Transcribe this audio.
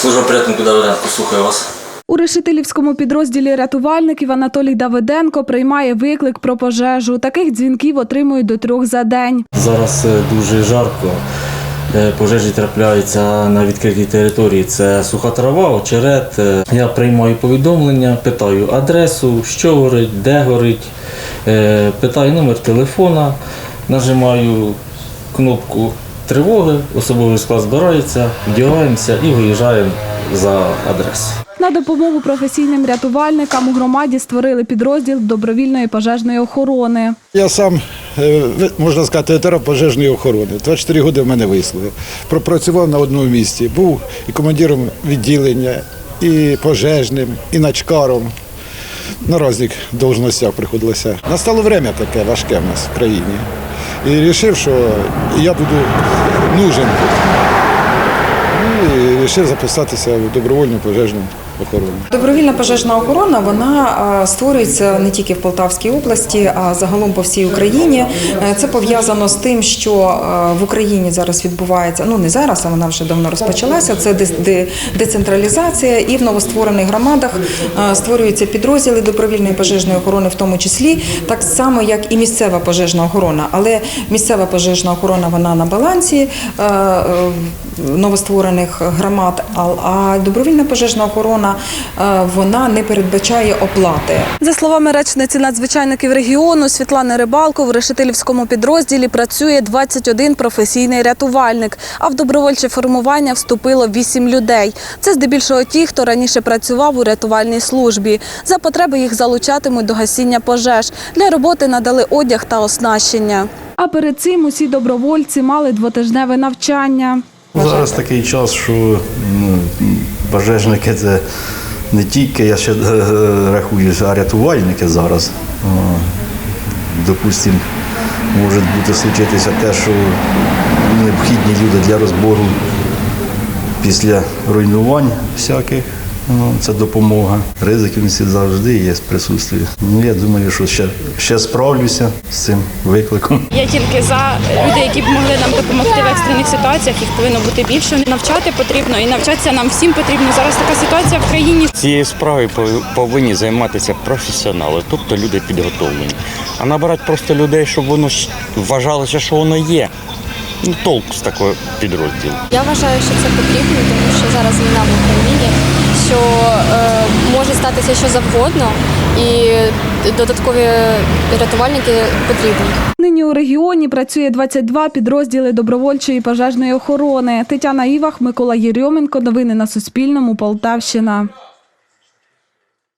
Служба порятунку Давиденко, слухаю вас. У решетилівському підрозділі рятувальників Анатолій Давиденко приймає виклик про пожежу. Таких дзвінків отримують до трьох за день. Зараз е, дуже жарко. Е, Пожежі трапляються на відкритій території. Це суха трава, очерет. Е, Я приймаю повідомлення, питаю адресу, що горить, де горить, питаю номер телефона, нажимаю кнопку тривоги, особовий склад збирається, вдягаємося і виїжджаємо за адресою. На допомогу професійним рятувальникам у громаді створили підрозділ добровільної пожежної охорони. Я сам, е, можна сказати, ветеран пожежної охорони. 24 роки в мене вислуги. Пропрацював на одному місці. Був і командиром відділення, і пожежним, і начкаром. На різних должностях приходилося. Настало время таке важке в нас в країні. І вирішив, що я буду нужен. Ну, І вирішив записатися в добровольну пожежну охорону. Добровільна пожежна охорона вона створюється не тільки в Полтавській області, а загалом по всій Україні. Е, Це пов'язано з тим, що в Україні зараз відбувається. Ну не зараз, а вона вже давно розпочалася. Це децентралізація, і в новостворених громадах створюються підрозділи добровільної пожежної охорони, в тому числі так само, як і місцева пожежна охорона. Але місцева пожежна охорона вона на балансі е, е, новостворених громад. А добровільна пожежна охорона е, вона не передбачає оплати. За словами речниці надзвичайників регіону Світлани Рибалко, в решетилівському підрозділі працює 21 професійний рятувальник, а в добровольче формування вступило 8 людей. Це здебільшого ті, хто раніше працював у рятувальній службі. За потреби їх залучатимуть до гасіння пожеж. Для роботи надали одяг та оснащення. А перед цим усі добровольці мали двотижневе навчання. Зараз такий час, що ну, пожежники це не тільки, я ще е, рахую, а рятувальники зараз. Допустимо, може бути случитися те, що необхідні люди для розбору після руйнувань всяких. Ну, це допомога. Ризики всі завжди є присутствие. Ну, я думаю, що ще, ще справлюся з цим викликом. Я тільки за людей, які б могли нам допомогти в екстрених ситуаціях. Їх повинно бути більше. Навчати потрібно і навчатися нам всім потрібно. Зараз така ситуація в країні. Цією справою пов- повинні займатися професіонали, тобто люди підготовлені. А набирати просто людей, щоб воно вважалося, що воно є. Ну, толку з такого підрозділу. Я вважаю, що це потрібно, тому що зараз війна в Україні, що е, може статися що завгодно, і додаткові рятувальники потрібні. Нині у регіоні працює 22 підрозділи добровольчої пожежної охорони. Тетяна Івах, Микола Єрьоменко. Новини на Суспільному. Полтавщина.